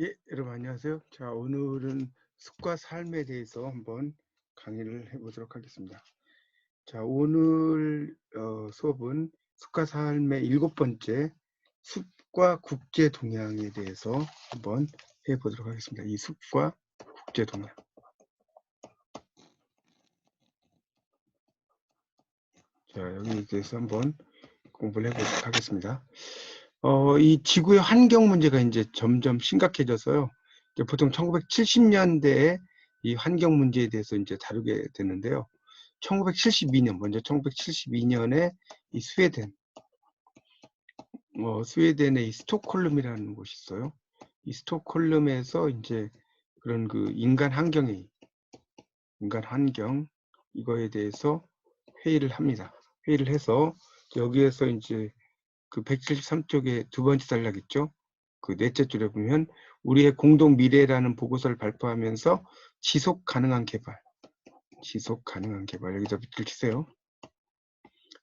예, 여러분 안녕하세요. 자, 오늘은 숲과 삶에 대해서 한번 강의를 해보도록 하겠습니다. 자, 오늘 어, 수업은 숲과 삶의 일곱 번째 숲과 국제 동향에 대해서 한번 해보도록 하겠습니다. 이 숲과 국제 동향. 자, 여기에 대해서 한번 공부를 해보도록 하겠습니다. 어, 이 지구의 환경 문제가 이제 점점 심각해져서요. 이제 보통 1970년대에 이 환경 문제에 대해서 이제 다루게 되는데요. 1972년, 먼저 1972년에 이 스웨덴, 어, 스웨덴의 이 스톡홀름이라는 곳이 있어요. 이 스톡홀름에서 이제 그런 그 인간 환경이, 인간 환경, 이거에 대해서 회의를 합니다. 회의를 해서 여기에서 이제 그 173쪽에 두 번째 단락 있죠? 그 넷째 줄에 보면 우리의 공동 미래라는 보고서를 발표하면서 지속 가능한 개발, 지속 가능한 개발 여기다 밑줄 치세요.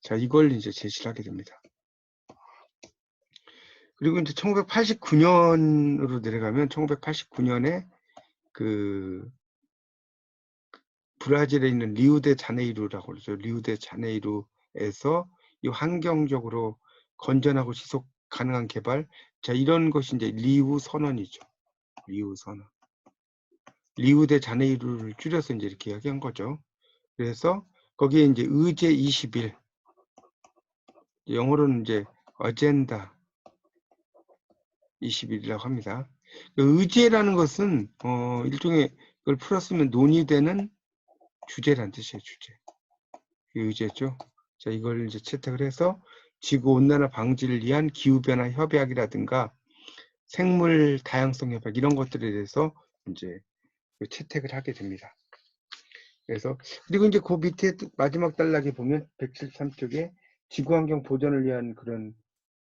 자, 이걸 이제 제시를 하게 됩니다. 그리고 이제 1989년으로 내려가면 1989년에 그 브라질에 있는 리우데 자네이루라고 그러죠. 리우데 자네이루에서 이 환경적으로 건전하고 지속 가능한 개발. 자, 이런 것이 이제 리우 선언이죠. 리우 선언. 리우 대 자네이루를 줄여서 이제 이렇게 이야기한 거죠. 그래서 거기에 이제 의제 20일. 영어로는 이제 어젠다 20일이라고 합니다. 그 의제라는 것은 어 일종의 그걸 풀었으면 논의되는 주제란 뜻이에요, 주제. 의제죠. 자, 이걸 이제 채택을 해서 지구 온난화 방지를 위한 기후 변화 협약이라든가 생물 다양성 협약 이런 것들에 대해서 이제 그 채택을 하게 됩니다. 그래서 그리고 이제 그 밑에 마지막 단락에 보면 173쪽에 지구환경 보전을 위한 그런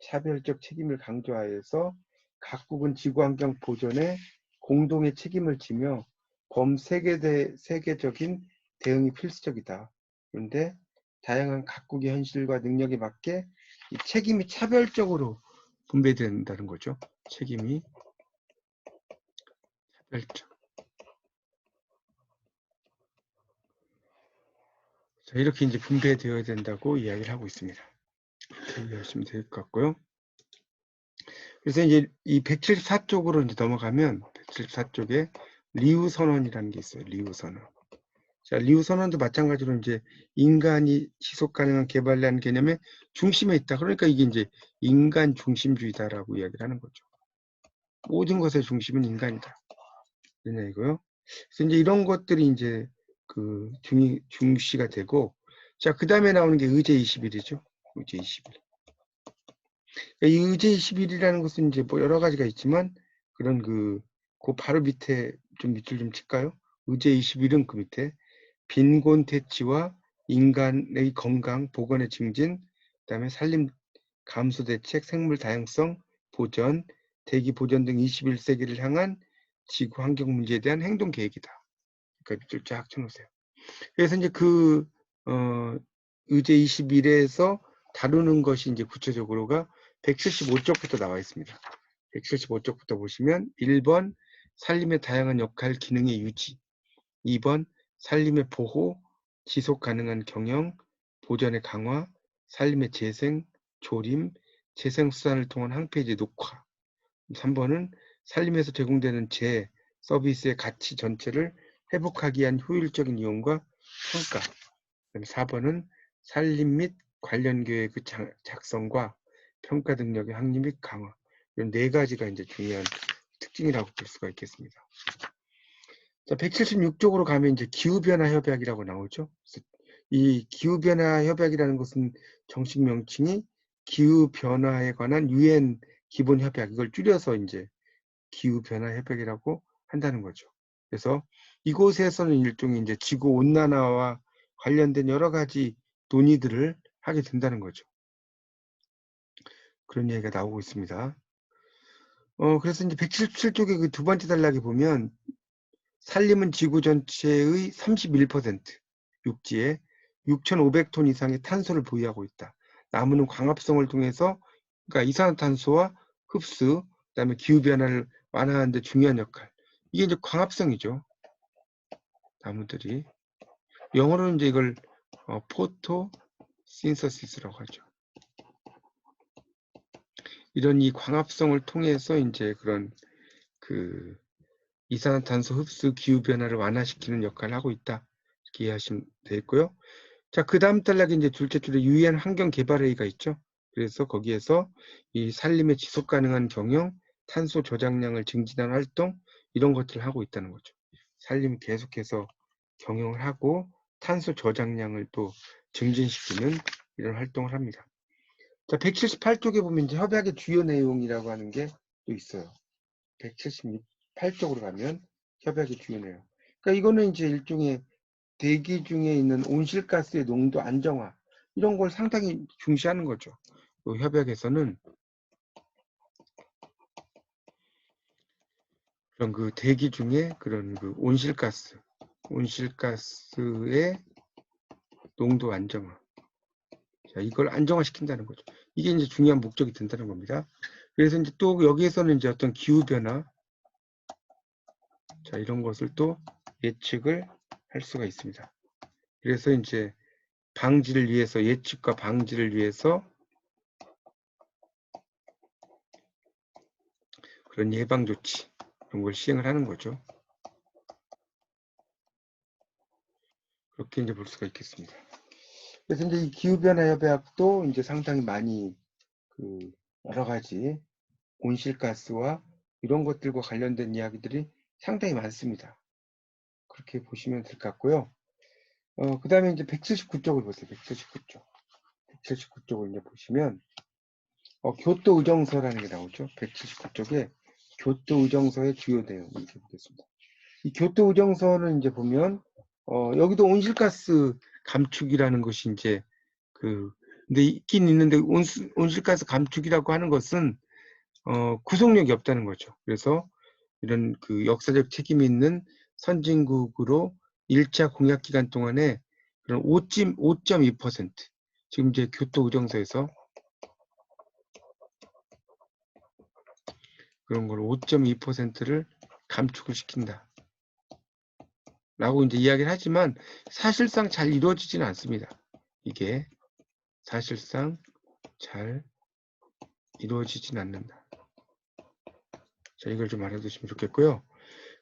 차별적 책임을 강조하여서 각국은 지구환경 보전에 공동의 책임을 지며 범세계대 세계적인 대응이 필수적이다. 그런데 다양한 각국의 현실과 능력에 맞게 이 책임이 차별적으로 분배된다는 거죠. 책임이 차별적. 자, 이렇게 이제 분배되어야 된다고 이야기를 하고 있습니다. 이렇게 이해하시면 될 것 같고요. 그래서 이제 이 174쪽으로 이제 넘어가면 174쪽에 리우 선언이라는 게 있어요. 리우 선언. 자, 리우 선언도 마찬가지로 이제 인간이 지속 가능한 개발이라는 개념의 중심에 있다. 그러니까 이게 이제 인간 중심주의다라고 이야기를 하는 거죠. 모든 것의 중심은 인간이다. 그냐 이거요. 그래서 이제 이런 것들이 이제 그 중, 중시가 되고 자, 그 다음에 나오는 게 의제 20일이죠. 의제 20일. 이 의제 20일이라는 것은 이제 뭐 여러 가지가 있지만 그런 그, 그 바로 밑에 좀 밑줄 좀 칠까요? 의제 20일은 그 밑에 빈곤 퇴치와 인간의 건강, 보건의 증진, 그다음에 산림 감소 대책, 생물 다양성 보전, 대기 보전 등 21세기를 향한 지구 환경 문제에 대한 행동 계획이다. 그러니까 밑줄 쫙 쳐놓으세요. 그래서 이제 그 어, 의제 21에서 다루는 것이 이제 구체적으로가 175쪽부터 나와 있습니다. 175쪽부터 보시면 1번 산림의 다양한 역할 기능의 유지 2번 산림의 보호, 지속 가능한 경영, 보전의 강화, 산림의 재생, 조림, 재생수산을 통한 항폐지 녹화. 3번은 산림에서 제공되는 재, 서비스의 가치 전체를 회복하기 위한 효율적인 이용과 평가. 4번은 산림 및 관련 계획의 작성과 평가 능력의 확립 및 강화. 이런 네 가지가 이제 중요한 특징이라고 볼 수가 있겠습니다. 자, 176쪽으로 가면 이제 기후변화 협약이라고 나오죠. 이 기후변화 협약이라는 것은 정식 명칭이 기후변화에 관한 유엔 기본 협약 이걸 줄여서 이제 기후변화 협약이라고 한다는 거죠. 그래서 이곳에서는 일종의 이제 지구 온난화와 관련된 여러 가지 논의들을 하게 된다는 거죠. 그런 얘기가 나오고 있습니다. 어, 그래서 이제 177쪽의 그 두 번째 단락에 보면 산림은 지구 전체의 31%, 육지에 6,500톤 이상의 탄소를 보유하고 있다. 나무는 광합성을 통해서 그러니까 이산화탄소와 흡수, 그다음에 기후 변화를 완화하는 데 중요한 역할. 이게 이제 광합성이죠. 나무들이. 영어로는 이제 이걸 어, 포토 신서시스라고 하죠. 이런 이 광합성을 통해서 이제 그런 그 이산화탄소 흡수 기후 변화를 완화시키는 역할을 하고 있다. 이렇게 이해하시면 되겠고요. 자, 그 다음 단락에 이제 둘째 줄에 유엔 환경 개발 회의가 있죠. 그래서 거기에서 이 산림의 지속 가능한 경영, 탄소 저장량을 증진하는 활동 이런 것들을 하고 있다는 거죠. 산림이 계속해서 경영을 하고 탄소 저장량을 또 증진시키는 이런 활동을 합니다. 자, 178쪽에 보면 이제 협약의 주요 내용이라고 하는 게 또 있어요. 178쪽으로 가면 주요 내용. 그러니까 이거는 이제 일종의 대기 중에 있는 온실가스의 농도 안정화 이런 걸 상당히 중시하는 거죠. 그 협약에서는 그런 그 대기 중에 그런 그 온실가스, 온실가스의 농도 안정화. 자, 이걸 안정화시킨다는 거죠. 이게 이제 중요한 목적이 된다는 겁니다. 그래서 이제 또 여기에서는 이제 어떤 기후변화, 자, 이런 것을 또 예측을 할 수가 있습니다. 그래서 이제 방지를 위해서, 예측과 방지를 위해서 그런 예방 조치, 이런 걸 시행을 하는 거죠. 그렇게 이제 볼 수가 있겠습니다. 그래서 이제 이 기후변화 협약도 이제 상당히 많이 그 여러 가지 온실가스와 이런 것들과 관련된 이야기들이 상당히 많습니다. 그렇게 보시면 될 것 같고요. 어, 그 다음에 이제 179쪽을 보세요. 179쪽. 179쪽을 이제 보시면, 어, 교토 의정서라는 게 나오죠. 179쪽에 교토 의정서의 주요 내용 이렇게 보겠습니다. 이 교토 의정서는 이제 보면, 어, 여기도 온실가스 감축이라는 것이 이제 그, 근데 있긴 있는데 온수, 온실가스 감축이라고 하는 것은 어, 구속력이 없다는 거죠. 그래서 이런 그 역사적 책임이 있는 선진국으로 1차 공약 기간 동안에 그런 5.2% 지금 이제 교토의정서에서 그런 걸 5.2%를 감축을 시킨다. 라고 이제 이야기를 하지만 사실상 잘 이루어지지는 않습니다. 이게 사실상 잘 이루어지진 않는다. 자, 이걸 좀 알아두시면 좋겠고요.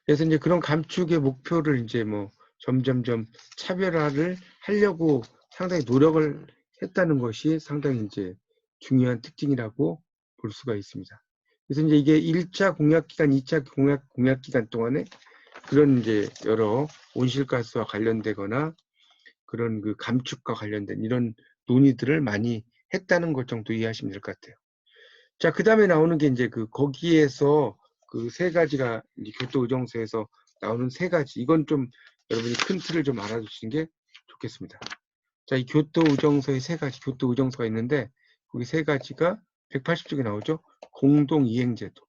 그래서 이제 그런 감축의 목표를 이제 뭐 점점점 차별화를 하려고 상당히 노력을 했다는 것이 상당히 이제 중요한 특징이라고 볼 수가 있습니다. 그래서 이제 이게 1차 공약 기간, 2차 공약, 공약 기간 동안에 그런 이제 여러 온실가스와 관련되거나 그런 그 감축과 관련된 이런 논의들을 많이 했다는 것 정도 이해하시면 될 것 같아요. 자, 그 다음에 나오는 게 이제 그 거기에서 그 세 가지가 교토의정서에서 나오는 세 가지. 이건 좀 여러분이 큰 틀을 좀 알아두시는 게 좋겠습니다. 자, 이 교토의정서의 세 가지, 교토의정서가 있는데 거기 세 가지가 180쪽에 나오죠. 공동이행제도.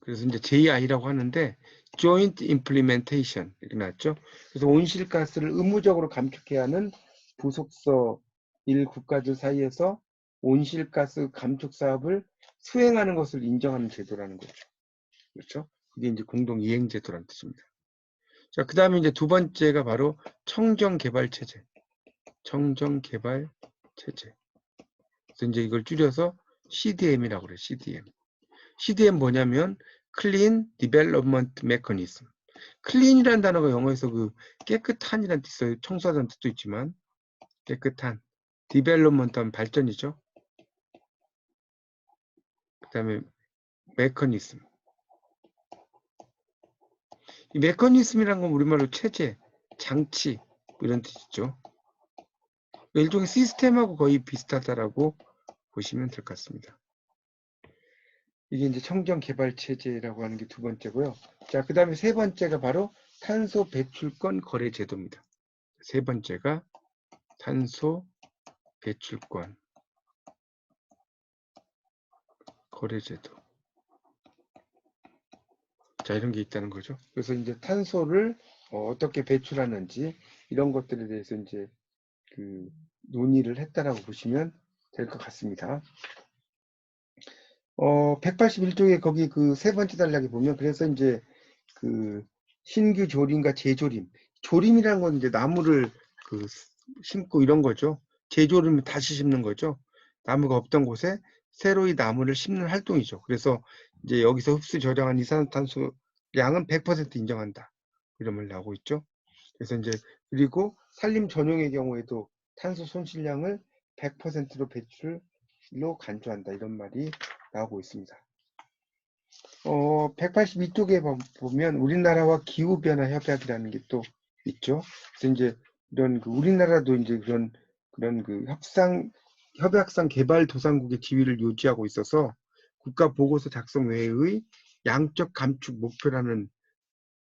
그래서 이제 JI라고 하는데 Joint Implementation 이렇게 나왔죠. 그래서 온실가스를 의무적으로 감축해야 하는 부속서 1 국가들 사이에서 온실가스 감축 사업을 수행하는 것을 인정하는 제도라는 거죠. 그렇죠? 그게 이제 공동 이행 제도라는 뜻입니다. 자, 그 다음에 이제 두 번째가 바로 청정 개발 체제. 청정 개발 체제. 그래서 이제 이걸 줄여서 CDM이라고 그래요. CDM. CDM 뭐냐면 Clean Development Mechanism. clean이라는 단어가 영어에서 그 깨끗한이라는 뜻이 있어요. 청소하다는 뜻도 있지만 깨끗한 development 하면 발전이죠. 그 다음에 메커니즘. 이 메커니즘이란 건 우리말로 체제, 장치 뭐 이런 뜻이죠. 일종의 시스템하고 거의 비슷하다라고 보시면 될 것 같습니다. 이게 이제 청정 개발 체제라고 하는 게 두 번째고요. 자, 그 다음에 세 번째가 바로 탄소 배출권 거래 제도입니다. 세 번째가 탄소 배출권 거래 제도. 자, 이런 게 있다는 거죠. 그래서 이제 탄소를 어, 떻게 배출하는지 이런 것들에 대해서 이제 그 논의를 했다라고 보시면 될 것 같습니다. 어, 181쪽에 거기 그 세 번째 단락에 보면 그래서 이제 그 신규 조림과 재조림. 조림이라는 건 이제 나무를 그 심고 이런 거죠. 재조림을 다시 심는 거죠. 나무가 없던 곳에 새로 이 나무를 심는 활동이죠. 그래서 이제 여기서 흡수 저장한 이산화탄소 량은 100% 인정한다. 이런 말 나오고 있죠. 그래서 이제 그리고 산림 전용의 경우에도 탄소 손실량을 100%로 배출로 간주한다. 이런 말이 나오고 있습니다. 어, 182쪽에 보면 우리나라와 기후변화 협약이라는 게 또 있죠. 그래서 이제 이런 그 우리나라도 이제 그런 그런 그 협상 협약상 개발 도상국의 지위를 유지하고 있어서 국가 보고서 작성 외의 양적 감축 목표라는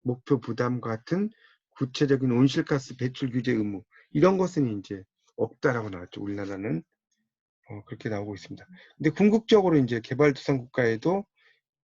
목표 부담 같은 구체적인 온실가스 배출 규제 의무 이런 것은 이제 없다라고 나왔죠. 우리나라는 어, 그렇게 나오고 있습니다. 근데 궁극적으로 이제 개발도상 국가에도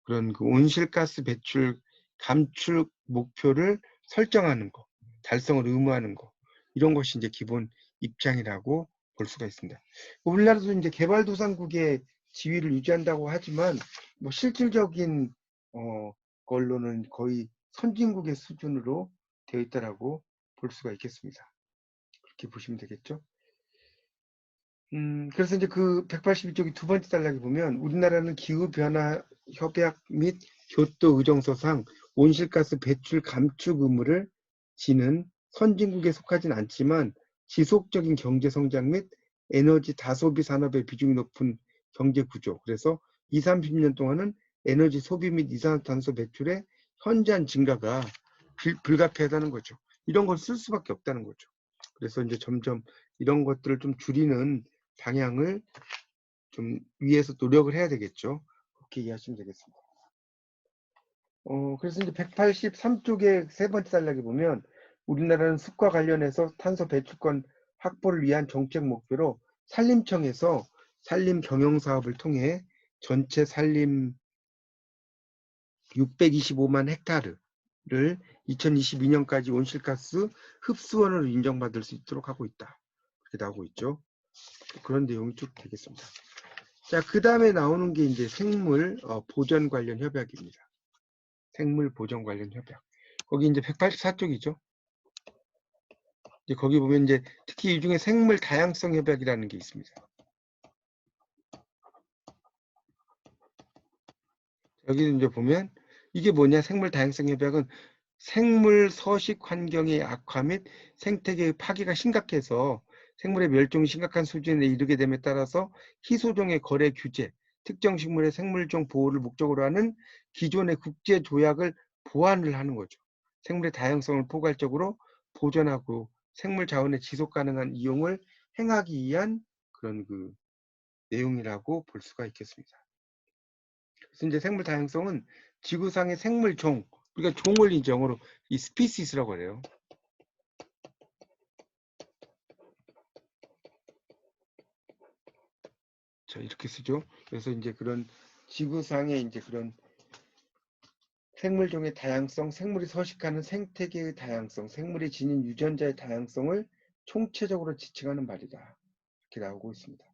그런 그 온실가스 배출 감축 목표를 설정하는 거, 달성을 의무하는 거 이런 것이 이제 기본 입장이라고 볼 수가 있습니다. 우리나라도 이제 개발도상국의 지위를 유지한다고 하지만 뭐 실질적인 어, 걸로는 거의 선진국의 수준으로 되어 있다라고 볼 수가 있겠습니다. 그렇게 보시면 되겠죠. 음, 그래서 이제 그 182쪽이 두 번째 단락에 보면 우리나라는 기후변화 협약 및 교토 의정서상 온실가스 배출 감축 의무를 지는 선진국에 속하진 않지만 지속적인 경제 성장 및 에너지 다소비 산업의 비중이 높은 경제 구조. 그래서 20, 30년 동안은 에너지 소비 및 이산화탄소 배출의 현저한 증가가 불가피하다는 거죠. 이런 걸 쓸 수밖에 없다는 거죠. 그래서 이제 점점 이런 것들을 좀 줄이는 방향을 좀 위해서 노력을 해야 되겠죠. 그렇게 이해하시면 되겠습니다. 어, 그래서 이제 183쪽의 세 번째 단락에 보면 우리나라는 숲과 관련해서 탄소 배출권 확보를 위한 정책 목표로 산림청에서 산림 경영 사업을 통해 전체 산림 625만 헥타르를 2022년까지 온실가스 흡수원으로 인정받을 수 있도록 하고 있다. 이렇게 나오고 있죠. 그런 내용이 쭉 되겠습니다. 자, 그 다음에 나오는 게 이제 생물 어, 보전 관련 협약입니다. 생물 보전 관련 협약. 거기 이제 184쪽이죠. 이제 거기 보면 이제 특히 이 중에 생물 다양성 협약이라는 게 있습니다. 여기 이제 보면 이게 뭐냐 생물 다양성 협약은 생물 서식 환경의 악화 및 생태계의 파괴가 심각해서 생물의 멸종이 심각한 수준에 이르게 됨에 따라서 희소종의 거래 규제, 특정 식물의 생물종 보호를 목적으로 하는 기존의 국제 조약을 보완을 하는 거죠. 생물의 다양성을 포괄적으로 보존하고 생물 자원의 지속 가능한 이용을 행하기 위한 그런 그 내용이라고 볼 수가 있겠습니다. 그래서 이제 생물 다양성은 지구상의 생물종, 우리가 종을 이제 영어로 이 스피시스라고 해요. 자, 이렇게 쓰죠. 그래서 이제 그런 지구상의 이제 그런 생물종의 다양성, 생물이 서식하는 생태계의 다양성, 생물이 지닌 유전자의 다양성을 총체적으로 지칭하는 말이다. 이렇게 나오고 있습니다.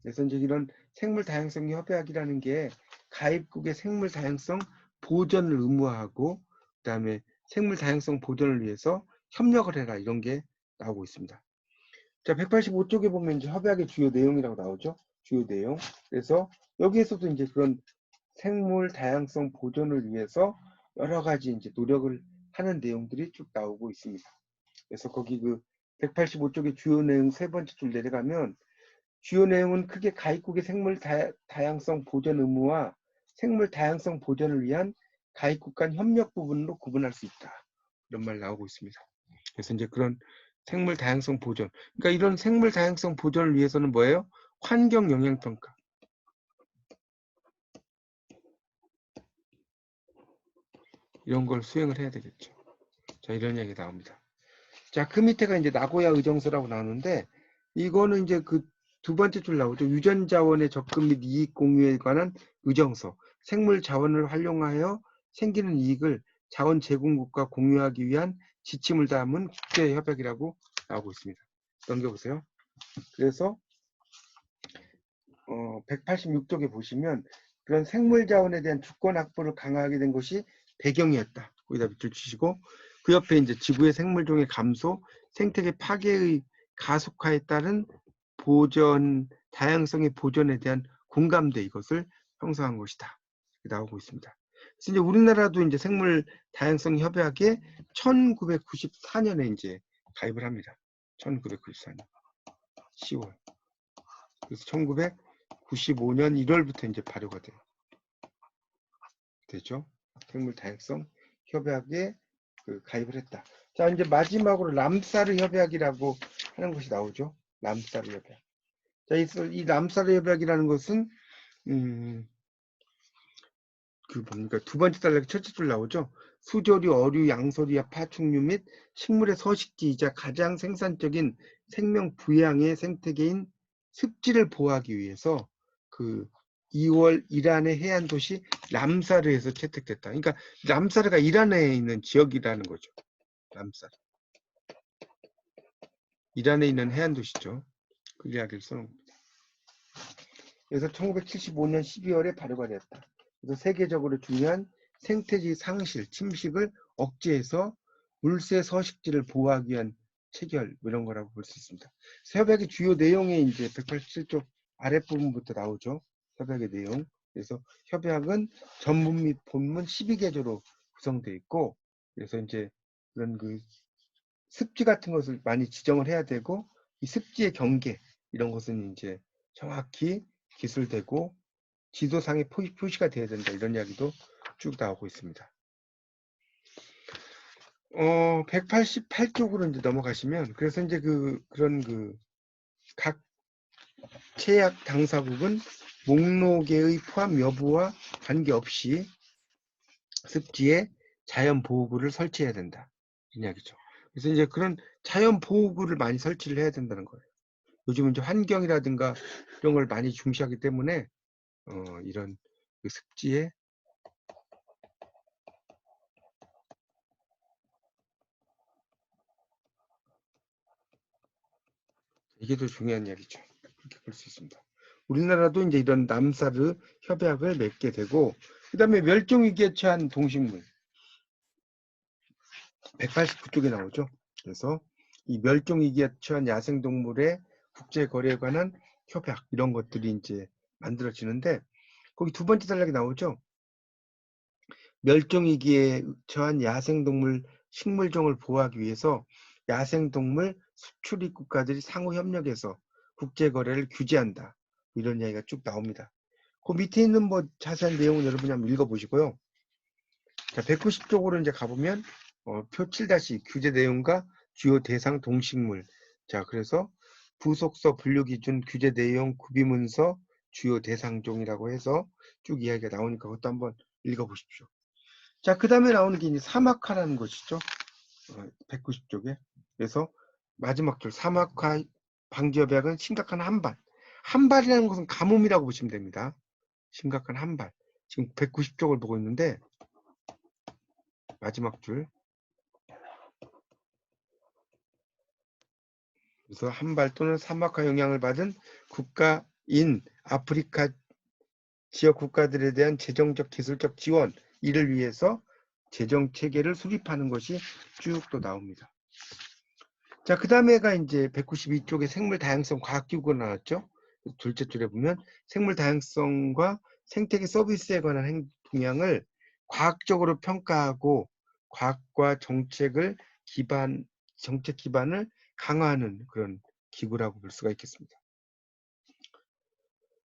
그래서 이제 이런 생물 다양성 협약이라는 게 가입국의 생물 다양성 보전을 의무화하고 그다음에 생물 다양성 보전을 위해서 협력을 해라 이런 게 나오고 있습니다. 자, 185쪽에 보면 이제 협약의 주요 내용이라고 나오죠. 주요 내용. 그래서 여기에서도 이제 그런 생물 다양성 보존을 위해서 여러 가지 이제 노력을 하는 내용들이 쭉 나오고 있습니다. 그래서 거기 그 185쪽의 주요 내용 세 번째 줄 내려가면 주요 내용은 크게 가입국의 생물 다, 양성 보존 의무와 생물 다양성 보존을 위한 가입국 간 협력 부분으로 구분할 수 있다. 이런 말 나오고 있습니다. 그래서 이제 그런 생물 다양성 보존. 그러니까 이런 생물 다양성 보존을 위해서는 뭐예요? 환경 영향 평가. 이런 걸 수행을 해야 되겠죠. 자, 이런 얘기 나옵니다. 자, 그 밑에가 이제 나고야 의정서라고 나오는데 이거는 이제 그 두 번째 줄 나오죠. 유전 자원의 접근 및 이익 공유에 관한 의정서. 생물 자원을 활용하여 생기는 이익을 자원 제공국과 공유하기 위한 지침을 담은 국제 협약이라고 나오고 있습니다. 넘겨보세요. 그래서 어, 186쪽에 보시면 그런 생물 자원에 대한 주권 확보를 강화하게 된 것이 배경이었다. 거기다 밑줄 치시고 그 옆에 이제 지구의 생물종의 감소, 생태계 파괴의 가속화에 따른 보전 다양성의 보존에 대한 공감대 이것을 형성한 것이다. 이렇게 나오고 있습니다. 그래서 이제 우리나라도 이제 생물 다양성 협약에 1994년에 이제 가입을 합니다. 1994년 10월. 그래서 1995년 1월부터 이제 발효가 돼요. 되죠? 생물 다양성 협약에 그 가입을 했다. 자, 이제 마지막으로 람사르 협약이라고 하는 것이 나오죠. 람사르 협약. 자, 이, 이 람사르 협약이라는 것은 음, 그 뭡니까 두 번째 단락에 첫째 줄 나오죠. 수조류, 어류, 양서류와 파충류 및 식물의 서식지이자 가장 생산적인 생명 부양의 생태계인 습지를 보호하기 위해서 그 2월 이란의 해안 도시 람사르에서 채택됐다. 그러니까 람사르가 이란에 있는 지역이라는 거죠. 람사르. 이란에 있는 해안 도시죠. 그 이야기를 써놓은 겁니다. 그래서 1975년 12월에 발효가 되었다. 그래서 세계적으로 중요한 생태지 상실, 침식을 억제해서 물새 서식지를 보호하기 위한 체결 뭐 이런 거라고 볼 수 있습니다. 협약의 주요 내용이 이제 187쪽 아랫부분부터 나오죠. 협약의 내용. 그래서 협약은 전문 및 본문 12개조로 구성되어 있고 그래서 이제 그런 그 습지 같은 것을 많이 지정을 해야 되고 이 습지의 경계 이런 것은 이제 정확히 기술되고 지도상의 표시가 돼야 된다 이런 이야기도 쭉 나오고 있습니다. 어, 188쪽으로 이제 넘어가시면 그래서 이제 그 그런 그 각 체약 당사국은 목록의 포함 여부와 관계없이 습지에 자연 보호구를 설치해야 된다. 이 이야기죠. 그래서 이제 그런 자연 보호구를 많이 설치를 해야 된다는 거예요. 요즘 이제 환경이라든가 이런 걸 많이 중시하기 때문에 어, 이런 그 습지에 이게 더 중요한 이야기죠. 그렇게 볼 수 있습니다. 우리나라도 이제 이런 남사르 협약을 맺게 되고 그 다음에 멸종위기에 처한 동식물 189쪽에 나오죠. 그래서 이 멸종위기에 처한 야생동물의 국제거래에 관한 협약 이런 것들이 이제 만들어지는데 거기 두 번째 단락에 나오죠. 멸종위기에 처한 야생동물 식물종을 보호하기 위해서 야생동물 수출입 국가들이 상호 협력해서 국제거래를 규제한다. 이런 이야기가 쭉 나옵니다. 그 밑에 있는 뭐 자세한 내용은 여러분이 한번 읽어보시고요. 자, 190쪽으로 이제 가보면 어, 표 7- 규제 내용과 주요 대상 동식물. 자, 그래서 부속서 분류 기준 규제 내용 구비문서 주요 대상종이라고 해서 쭉 이야기가 나오니까 그것도 한번 읽어보십시오. 자, 그 다음에 나오는 게 이제 사막화라는 것이죠. 어, 190쪽에. 그래서 마지막 줄 사막화 방지협약은 심각한 한발. 한발이라는 것은 가뭄이라고 보시면 됩니다. 심각한 한발. 지금 190쪽을 보고 있는데 마지막 줄. 그래서 한발 또는 사막화 영향을 받은 국가인 아프리카 지역 국가들에 대한 재정적 기술적 지원 이를 위해서 재정 체계를 수립하는 것이 쭉 또 나옵니다. 자, 그 다음에가 이제 192쪽에 생물 다양성 과학기구가 나왔죠. 둘째 줄에 보면 생물 다양성과 생태계 서비스에 관한 행, 동향을 과학적으로 평가하고 과학과 정책을 기반 정책 기반을 강화하는 그런 기구라고 볼 수가 있겠습니다.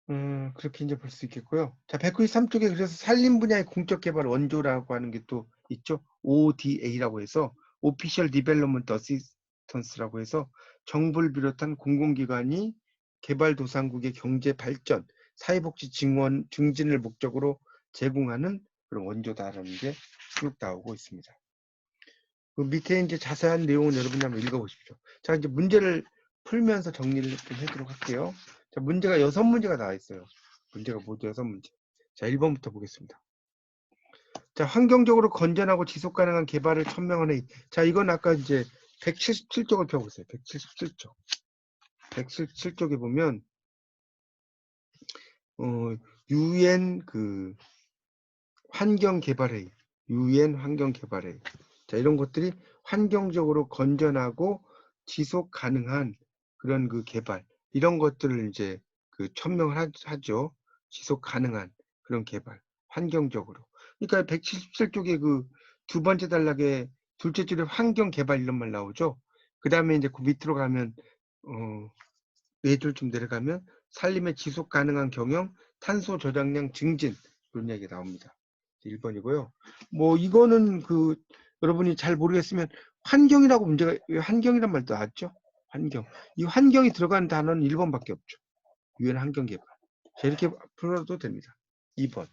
음, 그렇게 이제 볼 수 있겠고요. 자, 193쪽에 그래서 산림 분야의 공적 개발 원조라고 하는 게 또 있죠. ODA라고 해서 Official Development Assistance라고 해서 정부를 비롯한 공공기관이 개발도상국의 경제 발전, 사회복지 증원, 증진을 목적으로 제공하는 그런 원조다라는 게 쭉 나오고 있습니다. 그 밑에 이제 자세한 내용은 여러분이 한번 읽어보십시오. 자, 이제 문제를 풀면서 정리를 좀 해도록 할게요. 자, 문제가 여섯 문제가 나와 있어요. 문제가 모두 여섯 문제. 자, 1번부터 보겠습니다. 자, 환경적으로 건전하고 지속 가능한 개발을 천명하는 자, 이건 아까 이제 177쪽을 펴보세요. 177쪽. 177쪽에 보면 어, UN 그 환경 개발회의, UN 환경 개발회의. 자, 이런 것들이 환경적으로 건전하고 지속 가능한 그런 그 개발, 이런 것들을 이제 그 천명을 하, 하죠. 지속 가능한 그런 개발, 환경적으로. 그러니까 177쪽에 그 두 번째 단락에 둘째 줄에 환경 개발 이런 말 나오죠. 그 다음에 이제 그 밑으로 가면 어, 네줄좀 내려가면 산림의 지속 가능한 경영, 탄소 저장량 증진 그런 얘기 나옵니다. 1번이고요. 뭐 이거는 그 여러분이 잘 모르겠으면 환경이라고 문제가 왜 환경이란 말도 나왔죠. 환경. 이 환경이 들어간 단어는 1번밖에 없죠. 유엔 환경 개발. 자, 이렇게 풀어도 됩니다. 2번.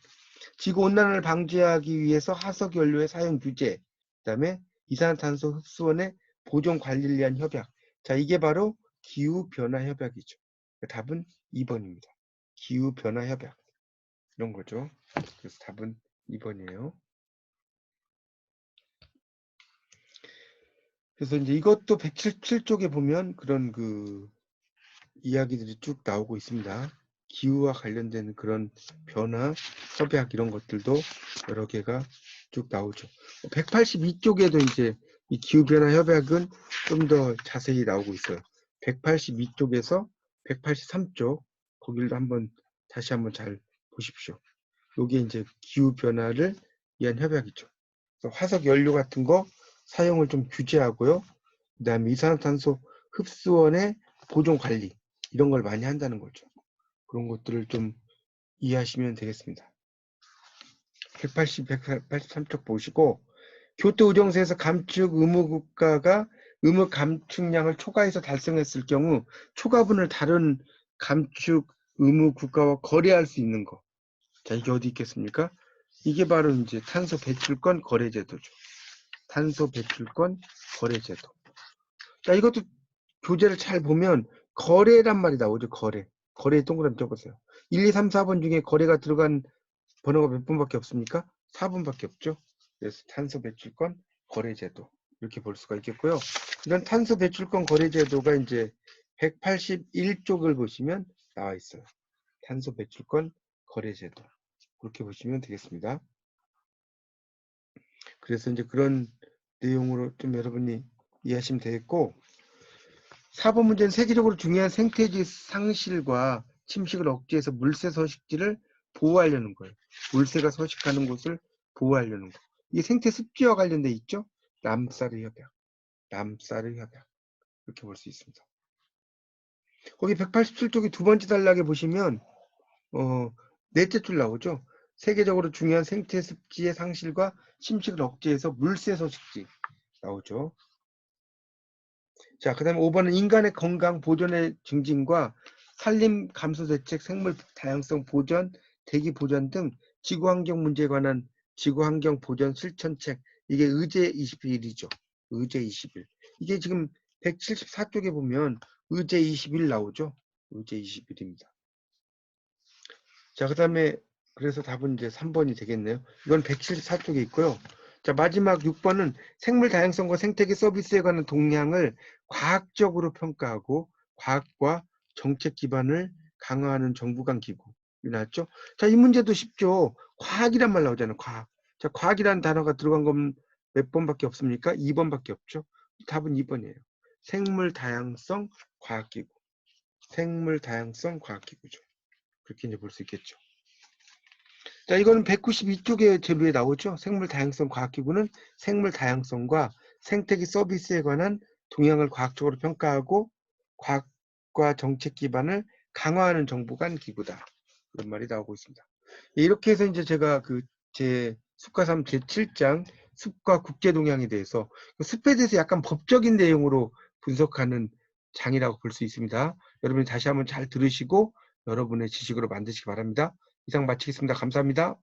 지구 온난화를 방지하기 위해서 화석 연료의 사용 규제. 그다음에 이산화탄소 흡수원의 보존 관리를 위한 협약. 자, 이게 바로 기후 변화 협약이죠. 답은 2번입니다. 기후 변화 협약. 이런 거죠. 그래서 답은 2번이에요. 그래서 이제 이것도 177쪽에 보면 그런 그 이야기들이 쭉 나오고 있습니다. 기후와 관련된 그런 변화, 협약 이런 것들도 여러 개가 쭉 나오죠. 182쪽에도 이제 이 기후변화 협약은 좀 더 자세히 나오고 있어요. 182쪽에서 183쪽 거기를 한번 다시 한번 잘 보십시오. 요게 이제 기후변화를 위한 협약이죠. 화석 연료 같은 거 사용을 좀 규제하고요. 그 다음에 이산화탄소 흡수원의 보존 관리 이런 걸 많이 한다는 거죠. 그런 것들을 좀 이해하시면 되겠습니다. 180, 183쪽 보시고 교토 의정서에서 감축 의무 국가가 의무 감축량을 초과해서 달성했을 경우 초과분을 다른 감축 의무 국가와 거래할 수 있는 거. 자, 이게 어디 있겠습니까? 이게 바로 이제 탄소 배출권 거래 제도죠. 탄소 배출권 거래 제도. 자, 이것도 교재를 잘 보면 거래란 말이 나오죠. 거래. 거래에 동그라미 쳐보세요. 1, 2, 3, 4번 중에 거래가 들어간 번호가 몇 번밖에 없습니까? 4번밖에 없죠. 그래서 탄소 배출권 거래제도 이렇게 볼 수가 있겠고요. 이런 탄소 배출권 거래제도가 이제 181쪽을 보시면 나와 있어요. 탄소 배출권 거래제도 그렇게 보시면 되겠습니다. 그래서 이제 그런 내용으로 좀 여러분이 이해하시면 되겠고 4번 문제는 세계적으로 중요한 생태지 상실과 침식을 억제해서 물새 서식지를 보호하려는 거예요. 물새가 서식하는 곳을 보호하려는 거. 이게 생태 습지와 관련돼 있죠? 람사르 협약. 람사르 협약. 이렇게 볼 수 있습니다. 거기 187쪽이 두 번째 단락에 보시면 어, 넷째 줄 나오죠. 세계적으로 중요한 생태 습지의 상실과 침식을 억제해서 물새 서식지 나오죠. 자, 그 다음에 5번은 인간의 건강 보존의 증진과 산림 감소 대책, 생물 다양성 보전, 대기 보전 등 지구 환경 문제에 관한 지구 환경 보전 실천책 이게 의제 21이죠. 의제 21. 이게 지금 174쪽에 보면 의제 21 나오죠. 의제 21입니다. 자, 그 다음에 그래서 답은 이제 3번이 되겠네요. 이건 174쪽에 있고요. 자, 마지막 6번은 생물 다양성과 생태계 서비스에 관한 동향을 과학적으로 평가하고 과학과 정책 기반을 강화하는 정부 간 기구. 나왔죠? 자, 이 문제도 쉽죠. 과학이란 말 나오잖아요. 과학. 자, 과학이라는 단어가 들어간 건 몇 번밖에 없습니까? 2번밖에 없죠. 답은 2번이에요. 생물 다양성 과학기구. 생물 다양성 과학기구죠. 그렇게 이제 볼 수 있겠죠. 자, 이거는 192쪽에 제로에 나오죠. 생물 다양성 과학기구는 생물 다양성과 생태계 서비스에 관한 동향을 과학적으로 평가하고 과학과 정책 기반을 강화하는 정부 간 기구다. 그런 말이 나오고 있습니다. 이렇게 해서 이제 제가 그제 숲과 삶 제7장 숲과 국제 동향에 대해서 그 숲에 대해서 약간 법적인 내용으로 분석하는 장이라고 볼 수 있습니다. 여러분이 다시 한번 잘 들으시고 여러분의 지식으로 만드시기 바랍니다. 이상 마치겠습니다. 감사합니다.